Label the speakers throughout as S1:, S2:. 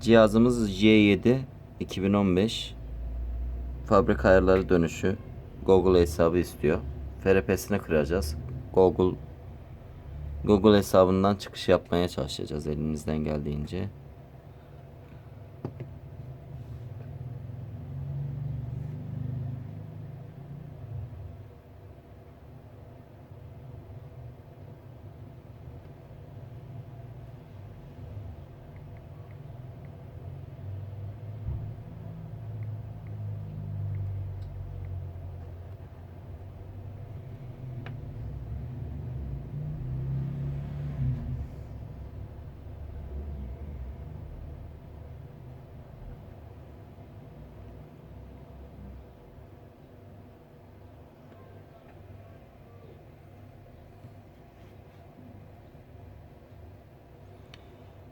S1: Cihazımız J7 2015. Fabrika ayarları dönüşü. Google hesabı istiyor. FRP'sini kıracağız. Google Google hesabından çıkış yapmaya çalışacağız elimizden geldiğince.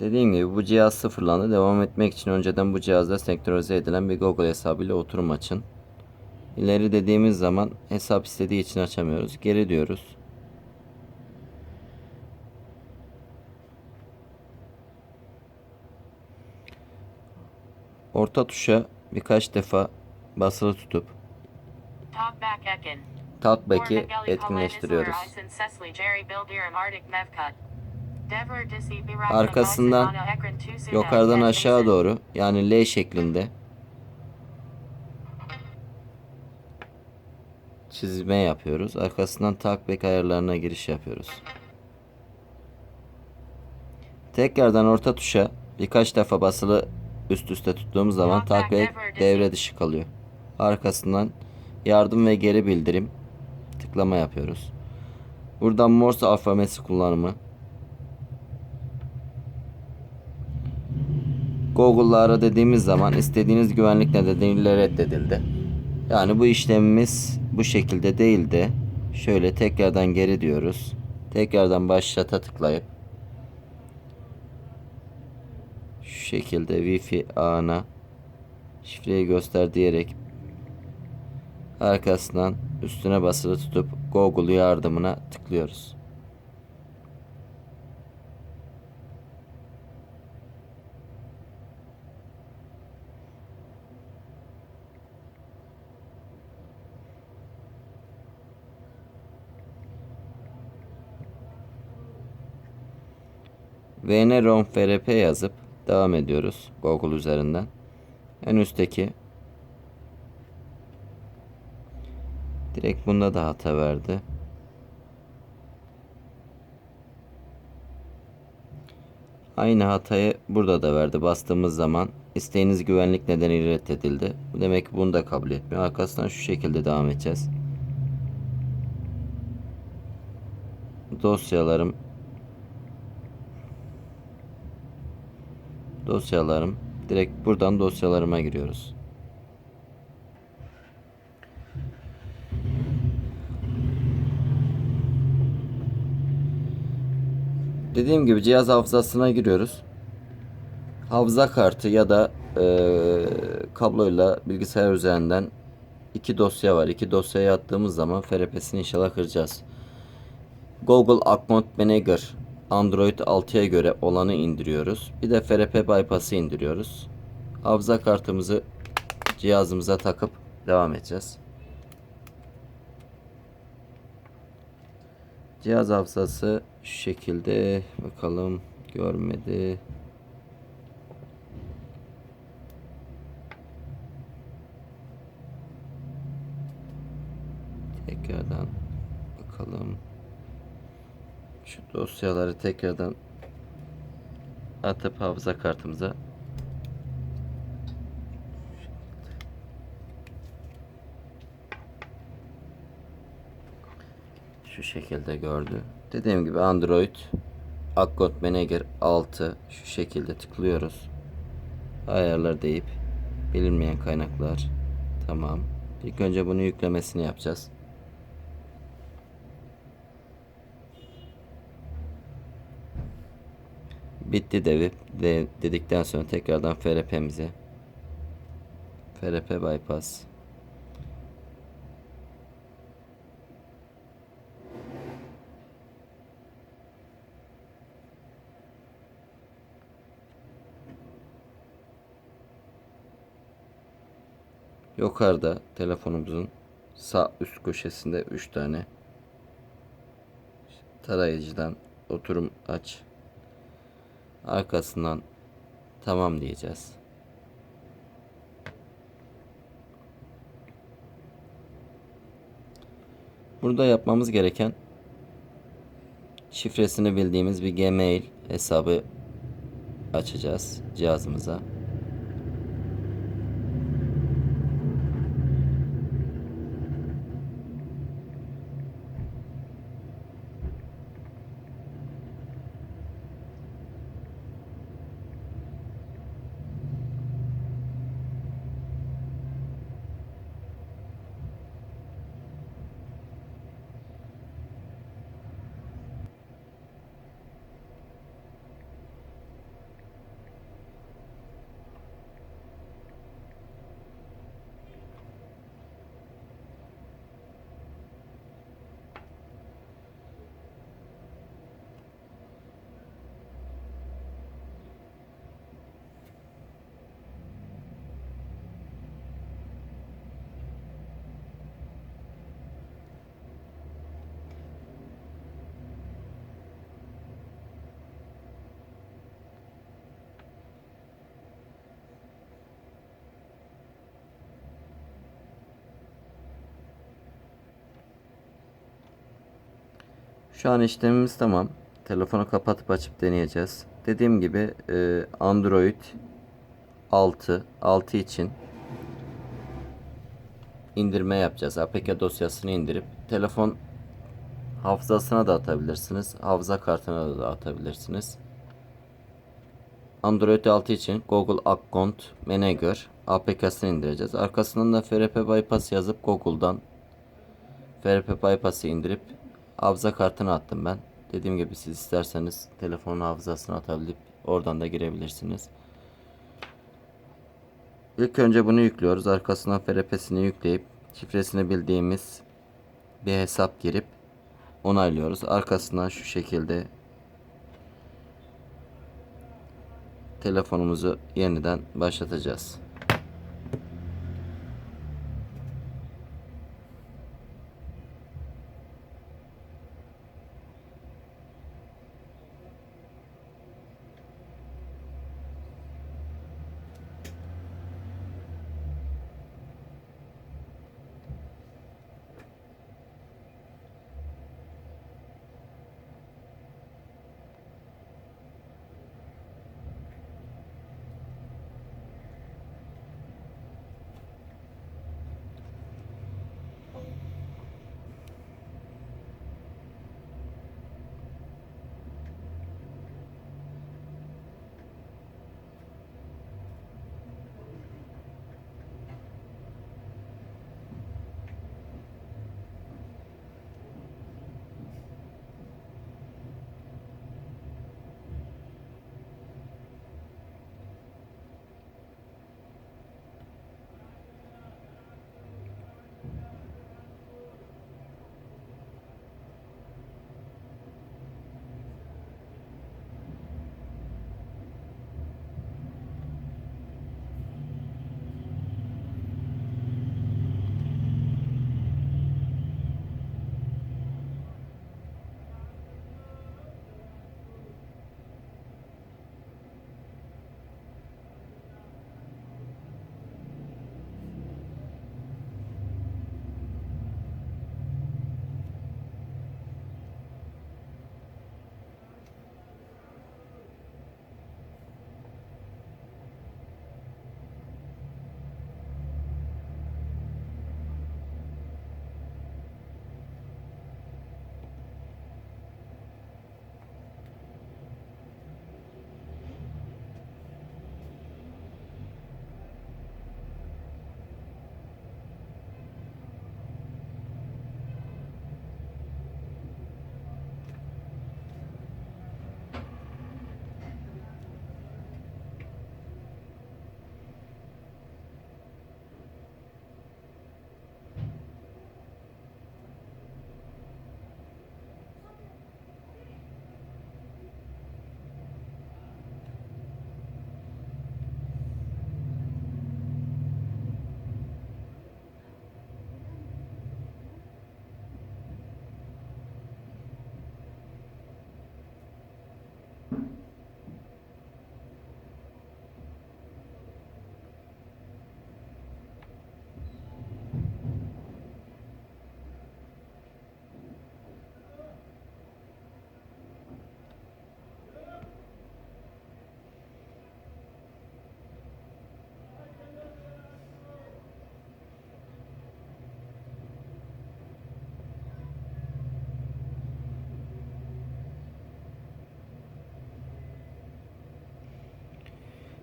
S1: Dediğim gibi bu cihaz sıfırlandı. Devam etmek için önceden bu cihazda senkronize edilen bir Google hesabıyla oturum açın. İleri dediğimiz zaman hesap istediği için açamıyoruz. Geri diyoruz. Orta tuşa birkaç defa basılı tutup. Talkback'i etkinleştiriyoruz. Arkasından Yukarıdan aşağı doğru yani L şeklinde çizme yapıyoruz. Arkasından talkback ayarlarına giriş yapıyoruz. Tekrardan orta tuşa birkaç defa basılı üst üste tuttuğumuz zaman talkback devre dışı kalıyor. Arkasından yardım ve geri bildirim tıklama yapıyoruz. Buradan Morse alfabesi kullanımı Google'la ara dediğimiz zaman istediğiniz güvenlik nedeniyle reddedildi. Yani bu işlemimiz bu şekilde değil de şöyle tekrardan geri diyoruz. Tekrardan başlata tıklayıp şu şekilde Wi-Fi ağına şifreyi göster diyerek arkasından üstüne basılı tutup Google yardımına tıklıyoruz. VNROM FRP yazıp devam ediyoruz Google üzerinden. En üstteki direkt bunda da hata verdi. Aynı hatayı burada da verdi. Bastığımız zaman isteğiniz güvenlik nedeniyle reddedildi. Bu demek ki bunu da kabul etmiyor. Arkasından şu şekilde devam edeceğiz. Dosyalarım dosyalarım direkt buradan dosyalarıma giriyoruz. Dediğim gibi cihaz hafızasına giriyoruz. Hafıza kartı ya da eee, kabloyla bilgisayar üzerinden iki dosya var. İki dosyaya attığımız zaman FRP'sini inşallah kıracağız. Google Account Manager Android 6'ya göre olanı indiriyoruz. Bir de FRP bypass'ı indiriyoruz. Hafıza kartımızı cihazımıza takıp devam edeceğiz. Cihaz hafızası şu şekilde bakalım görmedi. Tekrardan bakalım. Şu dosyaları tekrardan atıp hafıza kartımıza şu şekilde gördü. Dediğim gibi Android Account Manager 6 şu şekilde tıklıyoruz. Ayarlar deyip bilinmeyen kaynaklar tamam. İlk önce bunu yüklemesini yapacağız. bitti devi de, dedikten sonra tekrardan FRP'mize FRP bypass. Yukarıda telefonumuzun sağ üst köşesinde 3 tane tarayıcıdan oturum aç. Arkasından tamam diyeceğiz. Burada yapmamız gereken şifresini bildiğimiz bir Gmail hesabı açacağız cihazımıza. Şu an işlemimiz tamam. Telefonu kapatıp açıp deneyeceğiz. Dediğim gibi e, Android 6 6 için indirme yapacağız. APK dosyasını indirip telefon hafızasına da atabilirsiniz. Hafıza kartına da atabilirsiniz. Android 6 için Google Account Manager APK'sını indireceğiz. Arkasından da FRP Bypass yazıp Google'dan FRP Bypass'ı indirip hafıza kartını attım ben. Dediğim gibi siz isterseniz telefonun hafızasını atabilip oradan da girebilirsiniz. İlk önce bunu yüklüyoruz. Arkasından FRP'sini yükleyip şifresini bildiğimiz bir hesap girip onaylıyoruz. Arkasından şu şekilde telefonumuzu yeniden başlatacağız.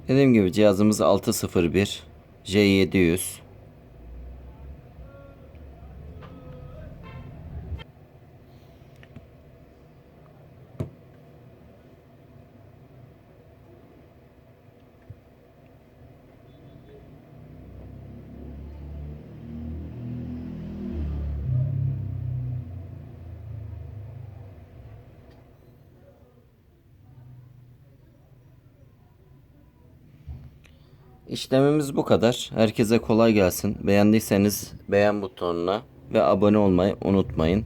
S1: Dediğim gibi cihazımız 601 J700. İşlemimiz bu kadar. Herkese kolay gelsin. Beğendiyseniz beğen butonuna ve abone olmayı unutmayın.